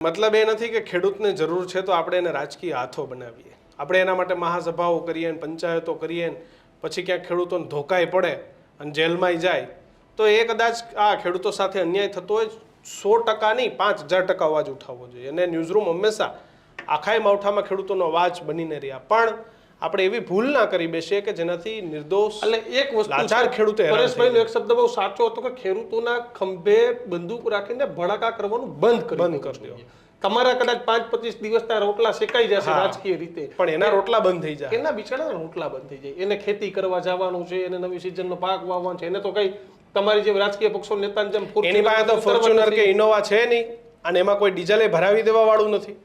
મતલબ એ નથી કે ખેડૂતને જરૂર છે તો આપણે એને રાજકીય હાથો બનાવીએ. આપણે એના માટે મહાસભાઓ કરીએ ને પંચાયતો કરીએ ને પછી ક્યાંક ખેડૂતોને ધોકાય પડે અને જેલમાંય જાય, તો એ કદાચ આ ખેડૂતો સાથે અન્યાય થતો હોય, સો ટકા નહીં, પાંચ હજાર ટકા અવાજ ઉઠાવવો જોઈએ. અને ન્યૂઝરૂમ હંમેશા આખાય માવઠામાં ખેડૂતોનો અવાજ બનીને રહ્યા. પણ આપણે એવી ભૂલ ના કરી બેસીએ કે જેનાથી નિર્દોષ એટલે એક વસ્તુ લાચાર ખેડૂતે પરેશભાઈનો એક શબ્દ બહુ સાચો હતો કે ખેડૂતોના ખંભે બંદૂક રાખીને ભડાકા કરવાનું બંધ કરી બંધ કરી દો તમારા કદાચ પાંચ પચીસ દિવસના રોટલા શેકાઈ જશે રાજકીય રીતે. પણ એના રોટલા બંધ થઈ જાય. એના બિચારા રોટલા બંધ થઈ જાય. એને ખેતી કરવા જવાનું છે એને નવી સિઝનનો પાક વાવવાનો છે એને તો કઈ તમારી જેમ રાજકીય પક્ષો નેતાની જેમ એની પાસે તો ફોર્ચ્યુનર કે ઇનોવા છે નહીં અને એમાં કોઈ ડીઝલે ભરાવી દેવા વાળું નથી.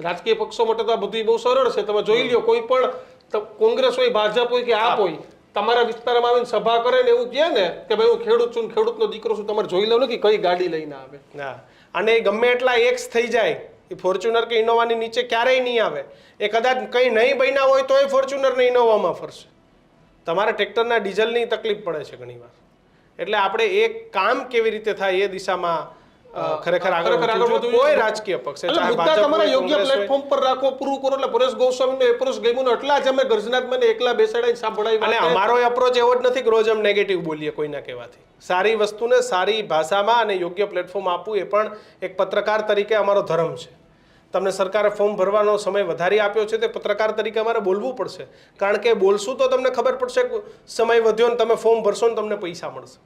રાજકીય પક્ષો માટે તો આ બધું બહુ સરળ છે. તમે જોઈ લ્યો કોઈ પણ ત- કોંગ્રેસ હોય ભાજપ હોય કે આપ હોય તમારા વિસ્તારમાં આવીને સભા કરે ને એવું કહે ને કે ભાઈ હું ખેડૂત છું ખેડૂતનો દીકરો છું તમારે જોઈ લો ને કે કઈ ગાડી લઈને આવે. હા અને ગમે એટલા એક્સ થઈ જાય એ ફોર્ચ્યુનર કે ઇનોવાની નીચે ક્યારેય નહીં આવે. એ કદાચ કંઈ નહીં બન્યા હોય તો એ ફોર્ચ્યુનરને ઇનોવામાં ફરશે. તમારે ટ્રેક્ટરના ડીઝલની તકલીફ પડે છે ઘણીવાર. એટલે આપણે એક કામ કેવી રીતે થાય એ દિશામાં ખરેખર આગળ કોઈ રાજકીય પક્ષ મુદ્દા તમારા યોગ્ય પ્લેટફોર્મ પર રાખો પૂરું કરો. એટલે પરેશ ગોસ્વામીનો એપ્રોચ ગમ્યું ને એટલા જ અમે ગર્જનાથમાં એકલા બેસાડીને સાંભળાવી અને અમારો એપ્રોચ એવો જ નથી કે રોજ અમે નેગેટિવ બોલીએ કોઈના કહેવાથી. સારી વસ્તુને સારી ભાષામાં અને યોગ્ય પ્લેટફોર્મ આપવું એ પણ એક પત્રકાર તરીકે અમારો ધર્મ છે. તમને સરકારે ફોર્મ ભરવાનો સમય વધારી આપ્યો છે તે પત્રકાર તરીકે અમારે બોલવું પડશે. કારણ કે બોલશું તો તમને ખબર પડશે સમય વધ્યો ને તમે ફોર્મ ભરશો ને તમને પૈસા મળશે.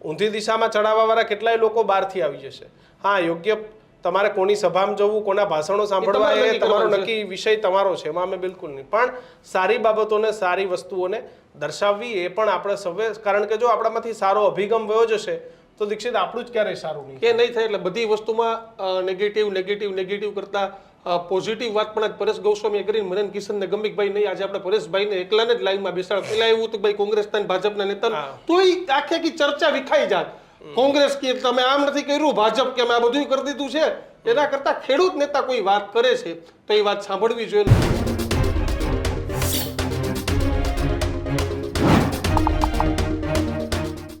ઊંધી દિશામાં ચડાવવાવાળા કેટલાય લોકો બહારથી આવી જશે. હા યોગ્ય તમારે કોની સભામાં જવું કોના ભાષણો સાંભળવા એ તમારો નક્કી વિષય તમારો છે એમાં અમે બિલકુલ નહીં. પણ સારી બાબતોને સારી વસ્તુઓને દર્શાવવી એ પણ આપણે સૌએ કારણ કે જો આપણામાંથી સારો અભિગમ વયો જશે તો દીક્ષિત આપણું જ ક્યારેય સારું નહીં કે નહીં થાય એટલે બધી વસ્તુમાં નેગેટિવ નેગેટિવ નેગેટિવ કરતા પોઝિટિવ વાત પણ આજ પરેશ ગોસ્વામી કરીને મને કિશન ને ગંભીરભાઈ નહીં. આજે આપણે પરેશભાઈને એકલાને જ લાઈનમાં બેસાડ પેલા એવું હતું ભાઈ કોંગ્રેસના ને ભાજપના નેતા તોય આખી આખી ચર્ચા વિખાઈ જાત. કોંગ્રેસ કે તમે આમ નથી કર્યું ભાજપ કે અમે આ બધું કરી દીધું છે. એના કરતા ખેડૂત નેતા કોઈ વાત કરે છે તો એ વાત સાંભળવી જોઈએ.